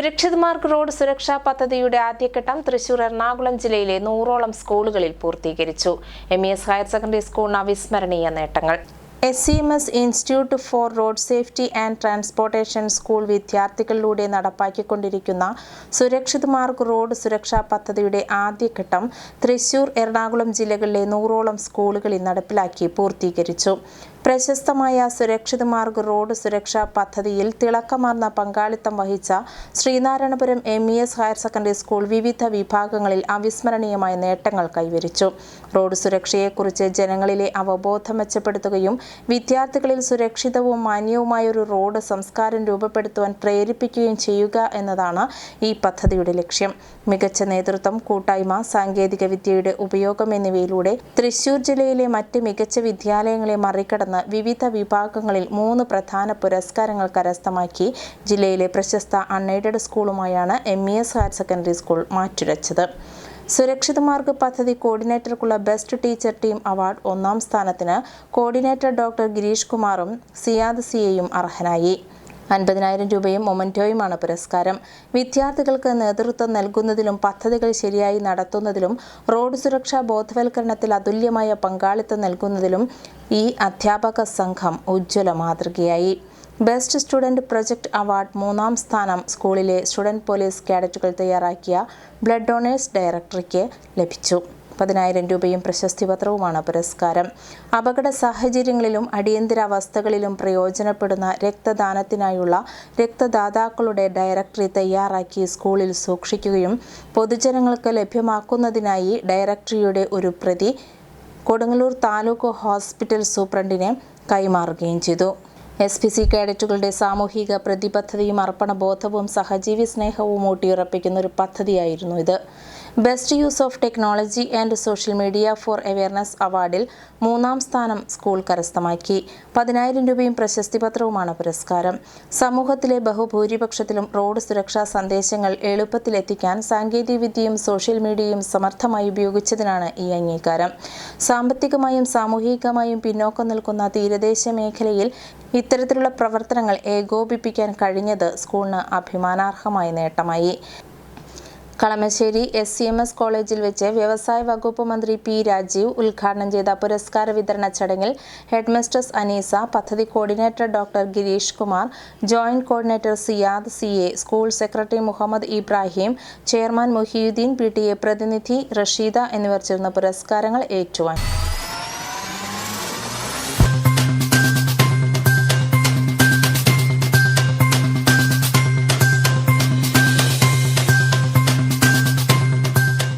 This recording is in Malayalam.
സുരക്ഷിത് മാർഗ് റോഡ് സുരക്ഷാ പദ്ധതിയുടെ ആദ്യഘട്ടം തൃശൂർ എറണാകുളം ജില്ലയിലെ നൂറോളം സ്കൂളുകളിൽ പൂർത്തീകരിച്ചു. M E S higher secondary സ്കൂളിന് അവിസ്മരണീയ നേട്ടങ്ങൾ. S C M S institute for road safety and transportation school വിദ്യാർത്ഥികളിലൂടെ നടപ്പാക്കിക്കൊണ്ടിരിക്കുന്ന സുരക്ഷിത് മാർഗ് റോഡ് സുരക്ഷാ പദ്ധതിയുടെ ആദ്യഘട്ടം തൃശൂർ എറണാകുളം ജില്ലകളിലെ നൂറോളം സ്കൂളുകളിൽ നടപ്പിലാക്കി പൂർത്തീകരിച്ചു. പ്രശസ്തമായ സുരക്ഷിത് മാർഗ് റോഡ് സുരക്ഷാ പദ്ധതിയിൽ തിളക്കമാർന്ന പങ്കാളിത്തം വഹിച്ച Sreenarayanapuram M E S higher secondary school വിവിധ വിഭാഗങ്ങളിൽ അവിസ്മരണീയമായ നേട്ടങ്ങൾ കൈവരിച്ചു. റോഡ് സുരക്ഷയെക്കുറിച്ച് ജനങ്ങളിലെ അവബോധം മെച്ചപ്പെടുത്തുകയും വിദ്യാർത്ഥികളിൽ സുരക്ഷിതവും മാന്യവുമായ ഒരു റോഡ് സംസ്കാരം രൂപപ്പെടുത്തുവാൻ പ്രേരിപ്പിക്കുകയും ചെയ്യുക എന്നതാണ് ഈ പദ്ധതിയുടെ ലക്ഷ്യം. മികച്ച നേതൃത്വം കൂട്ടായ്മ സാങ്കേതിക വിദ്യയുടെ ഉപയോഗം എന്നിവയിലൂടെ തൃശൂർ ജില്ലയിലെ മറ്റ് മികച്ച വിദ്യാലയങ്ങളെ മറികടന്ന് വിവിധ വിഭാഗങ്ങളിൽ മൂന്ന് പ്രധാന പുരസ്കാരങ്ങൾ കരസ്ഥമാക്കി ജില്ലയിലെ പ്രശസ്ത unaided സ്കൂളുമായാണ് M E S higher secondary school മാറ്റുരച്ചത് സുരക്ഷിത മാർഗ് പദ്ധതി കോർഡിനേറ്റർക്കുള്ള ബെസ്റ്റ് ടീച്ചർ ടീം അവാർഡ് ഒന്നാം സ്ഥാനത്തിന് കോർഡിനേറ്റർ ഡോക്ടർ ഗിരീഷ് കുമാറും സിയാദ് സിയെയും അർഹനായി. അൻപതിനായിരം രൂപയും മൊമന്റോയുമാണ് പുരസ്കാരം. വിദ്യാർത്ഥികൾക്ക് നേതൃത്വം നൽകുന്നതിലും പദ്ധതികൾ ശരിയായി നടത്തുന്നതിലും റോഡ് സുരക്ഷാ ബോധവൽക്കരണത്തിൽ അതുല്യമായ പങ്കാളിത്തം നൽകുന്നതിലും ഈ അധ്യാപക സംഘം ഉജ്ജ്വല മാതൃകയായി. ബെസ്റ്റ് സ്റ്റുഡന്റ് പ്രൊജക്ട് അവാർഡ് മൂന്നാം സ്ഥാനം സ്കൂളിലെ സ്റ്റുഡന്റ് പോലീസ് കാഡറ്റുകൾ തയ്യാറാക്കിയ ബ്ലഡ് ഡൊണേഴ്സ് ഡയറക്ടറിക്ക് ലഭിച്ചു. പതിനായിരം രൂപയും പ്രശസ്തി പത്രവുമാണ് പുരസ്കാരം. അപകട സാഹചര്യങ്ങളിലും അടിയന്തരാവസ്ഥകളിലും പ്രയോജനപ്പെടുന്ന രക്തദാനത്തിനായുള്ള രക്തദാതാക്കളുടെ ഡയറക്ടറി തയ്യാറാക്കി സ്കൂളിൽ സൂക്ഷിക്കുകയും പൊതുജനങ്ങൾക്ക് ലഭ്യമാക്കുന്നതിനായി ഡയറക്ടറിയുടെ ഒരു പ്രതി കൊടുങ്ങല്ലൂർ താലൂക്ക് ഹോസ്പിറ്റൽ സൂപ്രണ്ടിനെ കൈമാറുകയും ചെയ്തു. എസ് പി സി കേഡറ്റുകളുടെ സാമൂഹിക പ്രതിബദ്ധതയും അർപ്പണബോധവും സഹജീവി സ്നേഹവും ഊട്ടിയുറപ്പിക്കുന്ന ഒരു പദ്ധതിയായിരുന്നു ഇത്. Best use of technology and social media for awareness അവാർഡിൽ മൂന്നാം സ്ഥാനം സ്കൂൾ കരസ്ഥമാക്കി. പതിനായിരം രൂപയും പ്രശസ്തി പത്രവുമാണ് പുരസ്കാരം. സമൂഹത്തിലെ ബഹുഭൂരിപക്ഷത്തിലും റോഡ് സുരക്ഷാ സന്ദേശങ്ങൾ എളുപ്പത്തിലെത്തിക്കാൻ സാങ്കേതികവിദ്യയും സോഷ്യൽ മീഡിയയും സമർത്ഥമായി ഉപയോഗിച്ചതിനാണ് ഈ അംഗീകാരം. സാമ്പത്തികമായും സാമൂഹികമായും പിന്നോക്കം നിൽക്കുന്ന തീരദേശ മേഖലയിൽ ഇത്തരത്തിലുള്ള പ്രവർത്തനങ്ങൾ ഏകോപിപ്പിക്കാൻ കഴിഞ്ഞത് സ്കൂളിന് അഭിമാനാർഹമായ നേട്ടമായി. Kalamassery S C M S കോളേജിൽ വെച്ച് വ്യവസായ വകുപ്പ് മന്ത്രി പി രാജീവ് ഉദ്ഘാടനം ചെയ്ത പുരസ്കാര വിതരണ ചടങ്ങിൽ ഹെഡ്മിസ്ട്രസ് അനീസ പദ്ധതി coordinator doctor Girish Kumar joint coordinator Siyad C A school secretary Muhammad Ibrahim chairman Muhiyuddin P T A പ്രതിനിധി റഷീദ എന്നിവർ ചേർന്ന് പുരസ്കാരങ്ങൾ ഏറ്റുവാങ്ങി.